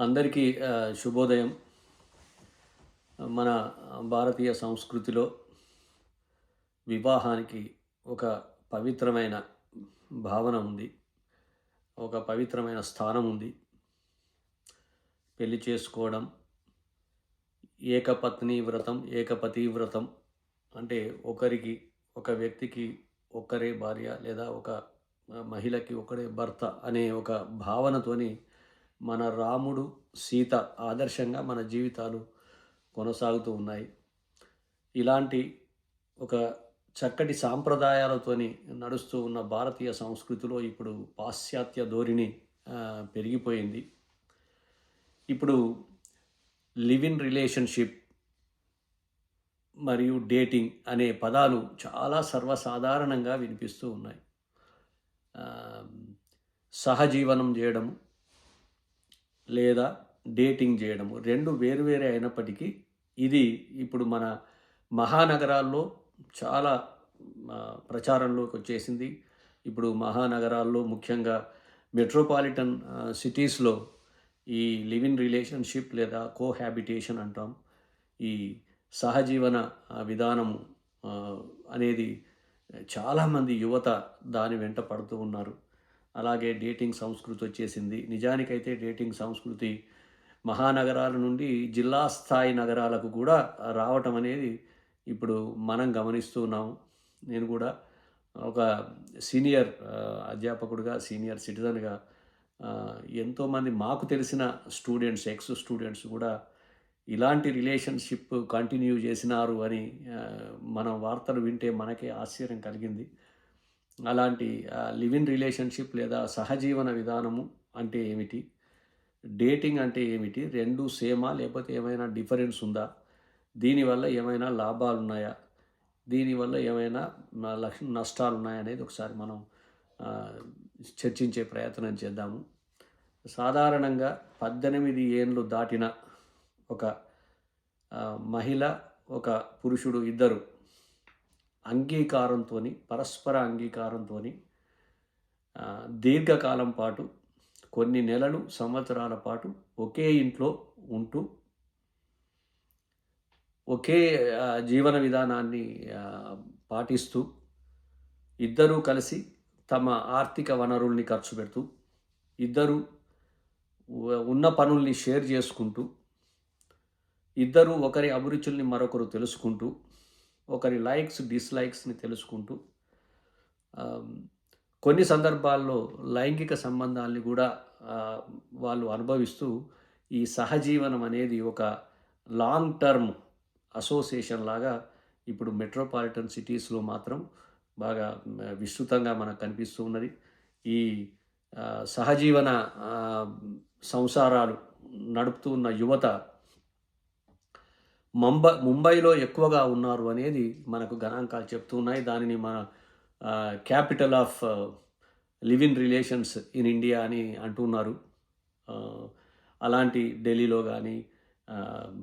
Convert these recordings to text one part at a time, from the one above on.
అందరికీ శుభోదయం. మన భారతీయ సంస్కృతిలో వివాహానికి ఒక పవిత్రమైన భావన ఉంది. ఒక పవిత్రమైన స్థానం ఉంది. పెళ్ళి చేసుకోవడం ఏకపత్ని వ్రతం ఏకపతి వ్రతం అంటే ఒకరికి ఒక వ్యక్తికి ఒక్కరే భార్య లేదా ఒక మహిళకి ఒకడే భర్త అనే ఒక భావనతోని మన రాముడు సీత ఆదర్శంగా మన జీవితాలు కొనసాగుతూ ఉన్నాయి. ఇలాంటి ఒక చక్కటి సాంప్రదాయాలతోని నడుస్తూ ఉన్న భారతీయ సంస్కృతిలో ఇప్పుడు పాశ్చాత్య ధోరణి పెరిగిపోయింది. ఇప్పుడు లివ్ ఇన్ రిలేషన్షిప్ మరియు డేటింగ్ అనే పదాలు చాలా సర్వసాధారణంగా వినిపిస్తూ ఉన్నాయి. సహజీవనం చేయడము లేదా డేటింగ్ చేయడము. రెండు వేరువేరే అయినప్పటికీ ఇది ఇప్పుడు మన మహానగరాల్లో చాలా ప్రచారంలోకి వచ్చేసింది. ఇప్పుడు మహానగరాల్లో ముఖ్యంగా మెట్రోపాలిటన్ సిటీస్లో ఈ లివ్ ఇన్ రిలేషన్షిప్ లేదా కోహాబిటేషన్ అంటాం. ఈ సహజీవన విధానము అనేది చాలామంది యువత దాని వెంట పడుతూ ఉన్నారు. అలాగే డేటింగ్ సంస్కృతి వచ్చేసింది. నిజానికైతే డేటింగ్ సంస్కృతి మహానగరాల నుండి జిల్లా స్థాయి నగరాలకు కూడా రావటం అనేది ఇప్పుడు మనం గమనిస్తున్నాము నేను కూడా ఒక సీనియర్ అధ్యాపకుడిగా సీనియర్ సిటిజన్గా ఎంతోమంది మాకు తెలిసిన స్టూడెంట్స్ ఎక్స్ స్టూడెంట్స్ కూడా ఇలాంటి రిలేషన్షిప్ కంటిన్యూ చేసినారు అని మనం వార్తలు వింటే మనకే ఆశ్చర్యం కలిగింది. అలాంటి లివ్ ఇన్ రిలేషన్షిప్ లేదా సహజీవన విధానము అంటే ఏమిటి? డేటింగ్ అంటే ఏమిటి? రెండు సేమా లేకపోతే ఏమైనా డిఫరెన్స్ ఉందా? దీనివల్ల ఏమైనా లాభాలు ఉన్నాయా? దీనివల్ల ఏమైనా లక్ష నష్టాలు ఉన్నాయా అనేది ఒకసారి మనం చర్చించే ప్రయత్నం చేద్దాము. సాధారణంగా పద్దెనిమిది ఏండ్లు దాటిన ఒక మహిళ ఒక పురుషుడు ఇద్దరు అంగీకారంతో పరస్పర అంగీకారంతో దీర్ఘకాలం పాటు కొన్ని నెలలు సంవత్సరాల పాటు ఒకే ఇంట్లో ఉంటూ ఒకే జీవన విధానాన్ని పాటిస్తూ ఇద్దరూ కలిసి తమ ఆర్థిక వనరుల్ని ఖర్చు పెడుతూ ఇద్దరు ఉన్న పనుల్ని షేర్ చేసుకుంటూ ఇద్దరు ఒకరి అభిరుచుల్ని మరొకరు తెలుసుకుంటూ ఒకరి లైక్స్ డిస్లైక్స్ని తెలుసుకుంటూ కొన్ని సందర్భాల్లో లైంగిక సంబంధాల్ని కూడా వాళ్ళు అనుభవిస్తూ ఈ సహజీవనం అనేది ఒక లాంగ్ టర్మ్ అసోసియేషన్ లాగా ఇప్పుడు మెట్రోపాలిటన్ సిటీస్లో మాత్రం బాగా విస్తృతంగా మనకు కనిపిస్తూ ఉన్నది. ఈ సహజీవన సంసారాలు నడుపుతూ ఉన్న యువత ముంబై ముంబైలో ఎక్కువగా ఉన్నారు అనేది మనకు గణాంకాలు చెప్తున్నాయి దానిని మన capital of live in relations in India అని అంటున్నారు. అలాంటి ఢిల్లీలో కానీ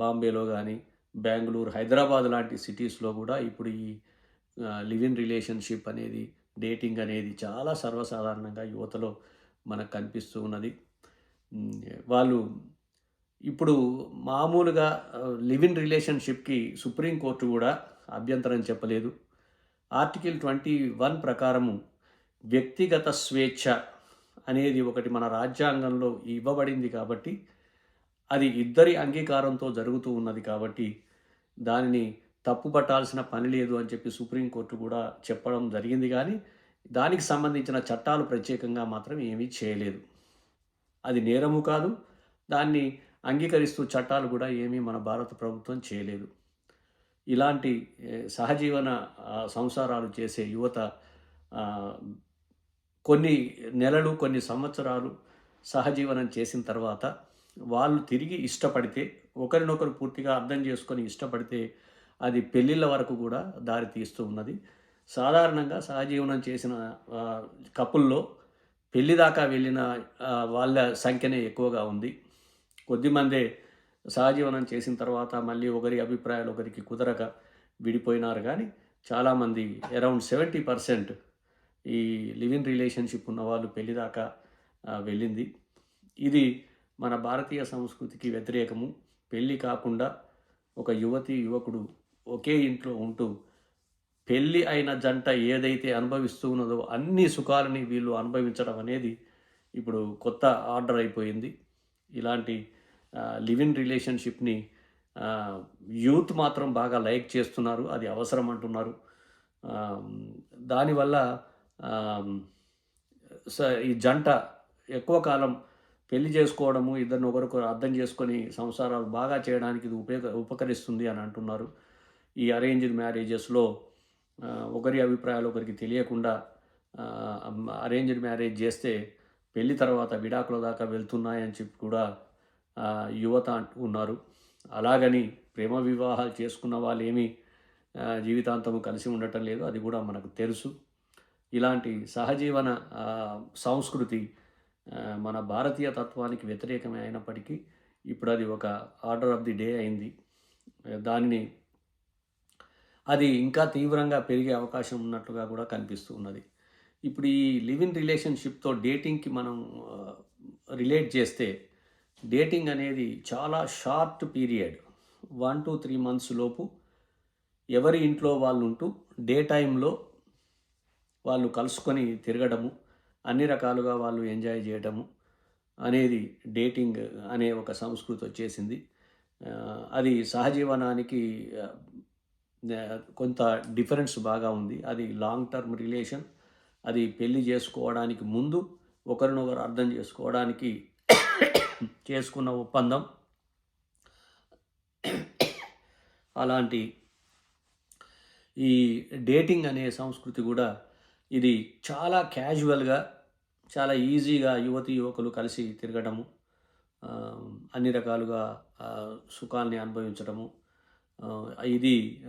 బాంబేలో కానీ బెంగళూరు హైదరాబాద్ లాంటి సిటీస్లో కూడా ఇప్పుడు ఈ లివ్ ఇన్ రిలేషన్షిప్ అనేది డేటింగ్ అనేది చాలా సర్వసాధారణంగా యువతలో మనకు కనిపిస్తూ ఉన్నది. వాళ్ళు ఇప్పుడు మామూలుగా లివ్ ఇన్ రిలేషన్షిప్కి సుప్రీంకోర్టు కూడా అభ్యంతరం చెప్పలేదు. ఆర్టికల్ ట్వంటీ వన్ ప్రకారము వ్యక్తిగత స్వేచ్ఛ అనేది ఒకటి మన రాజ్యాంగంలో ఇవ్వబడింది కాబట్టి అది ఇద్దరి అంగీకారంతో జరుగుతూ ఉన్నది కాబట్టి దానిని తప్పుపట్టాల్సిన పని లేదు అని చెప్పి సుప్రీంకోర్టు కూడా చెప్పడం జరిగింది కానీ దానికి సంబంధించిన చట్టాలు ప్రత్యేకంగా మాత్రం ఏమీ చేయలేదు. అది నేరము కాదు దాన్ని అంగీకరిస్తూ చట్టాలు కూడా ఏమీ మన భారత ప్రభుత్వం చేయలేదు. ఇలాంటి సహజీవన సంసారాలు చేసే యువత కొన్ని నెలలు కొన్ని సంవత్సరాలు సహజీవనం చేసిన తర్వాత వాళ్ళు తిరిగి ఇష్టపడితే ఒకరినొకరు పూర్తిగా అర్థం చేసుకొని ఇష్టపడితే అది పెళ్ళిళ్ళ వరకు కూడా దారి తీస్తూ ఉన్నది. సాధారణంగా సహజీవనం చేసిన కపుల్లో పెళ్ళి దాకా వెళ్ళిన వాళ్ళ సంఖ్యనే ఎక్కువగా ఉంది. కొద్దిమందే సహజీవనం చేసిన తర్వాత మళ్ళీ ఒకరి అభిప్రాయాలు ఒకరికి కుదరక విడిపోయినారు. కానీ చాలామంది అరౌండ్ సెవెంటీ పర్సెంట్ ఈ లివ్ ఇన్ రిలేషన్షిప్ ఉన్న వాళ్ళు పెళ్ళి దాకా వెళ్ళింది. ఇది మన భారతీయ సంస్కృతికి వ్యతిరేకము. పెళ్ళి కాకుండా ఒక యువతి యువకుడు ఒకే ఇంట్లో ఉంటూ పెళ్ళి అయిన జంట ఏదైతే అనుభవిస్తూ ఉన్నదో అన్ని సుఖాలని వీళ్ళు అనుభవించడం అనేది ఇప్పుడు కొత్త ఆర్డర్ అయిపోయింది. ఇలాంటి లివ్ ఇన్ రిలేషన్షిప్ని యూత్ మాత్రం బాగా లైక్ చేస్తున్నారు అది అవసరం అంటున్నారు. దానివల్ల స- ఈ జంట ఎక్కువ కాలం పెళ్ళి చేసుకోవడము ఇద్దరిని ఒకరికొకరు అర్థం చేసుకొని సంసారాలు బాగా చేయడానికి ఇది ఉపయోగ ఉపకరిస్తుంది అని అంటున్నారు. ఈ అరేంజ్డ్ మ్యారేజెస్లో ఒకరి అభిప్రాయాలు ఒకరికి తెలియకుండా అరేంజ్డ్ మ్యారేజ్ చేస్తే పెళ్ళి తర్వాత విడాకుల దాకా వెళ్తున్నాయని చెప్పి కూడా యువత ఉన్నారు. అలాగని ప్రేమ వివాహాలు చేసుకున్న వాళ్ళు ఏమీ జీవితాంతము కలిసి ఉండటం లేదు. అది కూడా మనకు తెలుసు. ఇలాంటి సహజీవన సంస్కృతి మన భారతీయ తత్వానికి వ్యతిరేకమే అయినప్పటికీ ఇప్పుడు అది ఒక ఆర్డర్ ఆఫ్ ది డే అయింది. దానిని అది ఇంకా తీవ్రంగా పెరిగే అవకాశం ఉన్నట్లుగా కూడా కనిపిస్తూ ఉన్నది. ఇప్పుడు ఈ లివ్ ఇన్ రిలేషన్షిప్తో డేటింగ్కి మనం రిలేట్ చేస్తే డేటింగ్ అనేది చాలా short period. One two three months లోపు ఎవరి ఇంట్లో వాళ్ళు ఉంటూ డే టైంలో వాళ్ళు కలుసుకొని తిరగడము అన్ని రకాలుగా వాళ్ళు ఎంజాయ్ చేయడము అనేది డేటింగ్ అనే ఒక సంస్కృతి వచ్చేసింది. అది సహజీవనానికి కొంత డిఫరెన్స్ బాగా ఉంది. అది లాంగ్ టర్మ్ రిలేషన్ అది పెళ్ళి చేసుకోవడానికి ముందు ఒకరినొకరు అర్థం చేసుకోవడానికి చేసుకున్న ఒప్పందం. అలాంటి ఈ డేటింగ్ అనే సంస్కృతి కూడా ఇది చాలా క్యాజువల్గా చాలా ఈజీగా యువతి యువకులు కలిసి తిరగడము అన్ని రకాలుగా సుఖాల్ని అనుభవించడము ఇది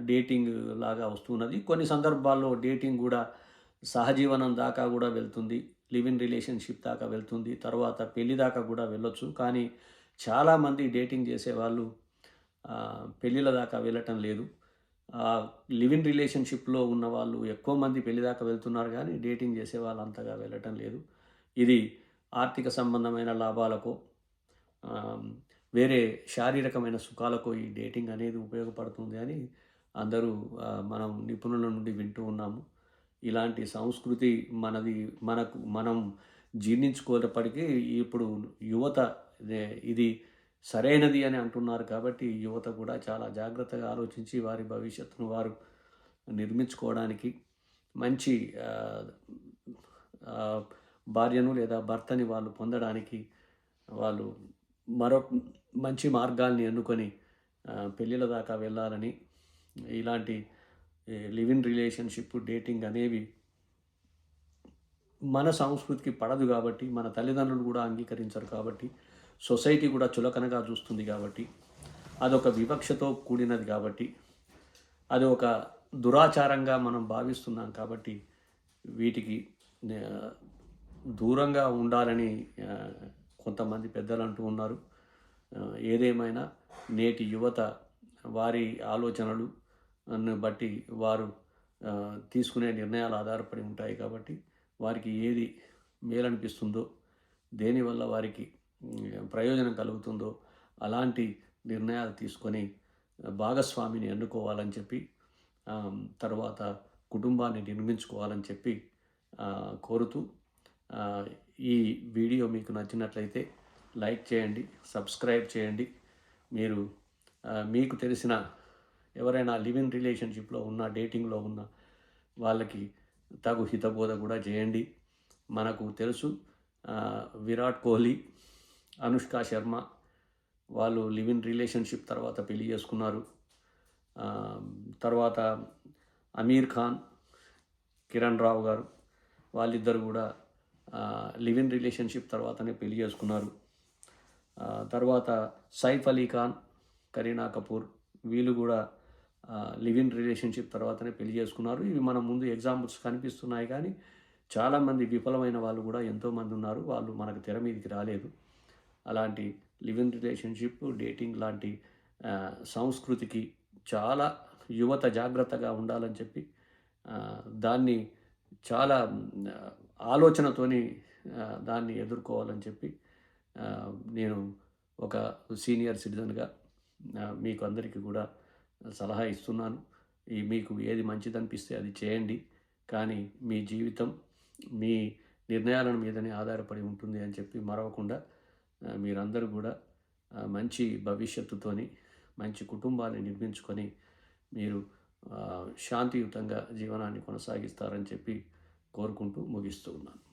డేటింగ్ లాగా వస్తున్నది. కొన్ని సందర్భాల్లో డేటింగ్ కూడా సహజీవనం దాకా కూడా వెళ్తుంది లివ్ ఇన్ రిలేషన్షిప్ దాకా వెళ్తుంది తర్వాత పెళ్ళి దాకా కూడా వెళ్ళొచ్చు. కానీ చాలామంది డేటింగ్ చేసేవాళ్ళు ఆ, పెళ్ళిళ్ళ దాకా వెళ్ళటం లేదు. లివ్ ఇన్ రిలేషన్షిప్లో ఉన్న వాళ్ళు ఎక్కువ మంది పెళ్ళి దాకా వెళ్తున్నారు కానీ డేటింగ్ చేసే వాళ్ళు అంతగా వెళ్ళటం లేదు. ఇది ఆర్థిక సంబంధమైన లాభాలకో వేరే శారీరకమైన సుఖాలకో ఈ డేటింగ్ అనేది ఉపయోగపడుతుంది అని అందరూ మనం నిపుణుల నుండి వింటూ ఉన్నాము. ఇలాంటి సంస్కృతి మనది మనకు మనం జీర్ణించుకోలేప్పటికీ ఇప్పుడు యువత ఇది సరైనది అని అంటున్నారు కాబట్టి యువత కూడా చాలా జాగ్రత్తగా ఆలోచించి వారి భవిష్యత్తును వారు నిర్మించుకోవడానికి మంచి భార్యను లేదా భర్తని వాళ్ళు పొందడానికి వాళ్ళు మరో మంచి మార్గాల్ని ఎన్నుకొని పెళ్ళిళ్ళ దాకా వెళ్ళాలని ఇలాంటి లివ్ ఇన్ రిలేషన్షిప్ డేటింగ్ అనేవి మన సంస్కృతికి పడదు కాబట్టి మన తల్లిదండ్రులు కూడా అంగీకరించరు కాబట్టి సొసైటీ కూడా చులకనగా చూస్తుంది కాబట్టి అదొక వివక్షతో కూడినది కాబట్టి అది ఒక దురాచారంగా మనం భావిస్తున్నాం కాబట్టి వీటికి దూరంగా ఉండాలని కొంతమంది పెద్దలు అంటూ ఉన్నారు. ఏదేమైనా నేటి యువత వారి ఆలోచనలు బట్టి వారు తీసుకునే నిర్ణయాలు ఆధారపడి ఉంటాయి కాబట్టి వారికి ఏది మేలనిపిస్తుందో దేనివల్ల వారికి ప్రయోజనం కలుగుతుందో అలాంటి నిర్ణయాలు తీసుకొని భాగస్వామిని ఎన్నుకోవాలని చెప్పి తర్వాత కుటుంబాన్ని నిర్మించుకోవాలని చెప్పి కోరుతూ ఈ వీడియో మీకు నచ్చినట్లయితే లైక్ చేయండి సబ్స్క్రైబ్ చేయండి. మీరు మీకు తెలిసిన ఎవరైనా లివ్ ఇన్ రిలేషన్షిప్లో ఉన్న డేటింగ్లో ఉన్న వాళ్ళకి తగు హితబోధ కూడా చేయండి. మనకు తెలుసు విరాట్ కోహ్లీ అనుష్క శర్మ వాళ్ళు లివ్ ఇన్ రిలేషన్షిప్ తర్వాత పెళ్ళి చేసుకున్నారు. తర్వాత అమీర్ ఖాన్ కిరణ్ రావు గారు వాళ్ళిద్దరు కూడా లివ్ ఇన్ రిలేషన్షిప్ తర్వాతనే పెళ్ళి చేసుకున్నారు. తర్వాత సైఫ్ అలీ ఖాన్ కరీనా కపూర్ వీళ్ళు కూడా లివ్ ఇన్ రిలేషన్షిప్ తర్వాతనే పెళ్ళి చేసుకున్నారు. ఇవి మన ముందు ఎగ్జాంపుల్స్ కనిపిస్తున్నాయి కానీ చాలామంది విఫలమైన వాళ్ళు కూడా ఎంతోమంది ఉన్నారు. వాళ్ళు మనకు తెర మీదకి రాలేదు. అలాంటి లివ్ ఇన్ రిలేషన్షిప్ డేటింగ్ లాంటి సంస్కృతికి చాలా యువత జాగ్రత్తగా ఉండాలని చెప్పి దాన్ని చాలా ఆలోచనతోని దాన్ని ఎదుర్కోవాలని చెప్పి నేను ఒక సీనియర్ సిటిజన్గా మీకు అందరికీ కూడా సలహా ఇస్తున్నాను. ఈ మీకు ఏది మంచిదనిపిస్తే అది చేయండి. కానీ మీ జీవితం మీ నిర్ణయాల మీదనే ఆధారపడి ఉంటుంది అని చెప్పి మరవకుండా మీరందరూ కూడా మంచి భవిష్యత్తుతోని మంచి కుటుంబాన్ని నిర్మించుకొని మీరు శాంతియుతంగా జీవనాన్ని కొనసాగిస్తారని చెప్పి కోరుకుంటూ ముగిస్తూ ఉన్నాను.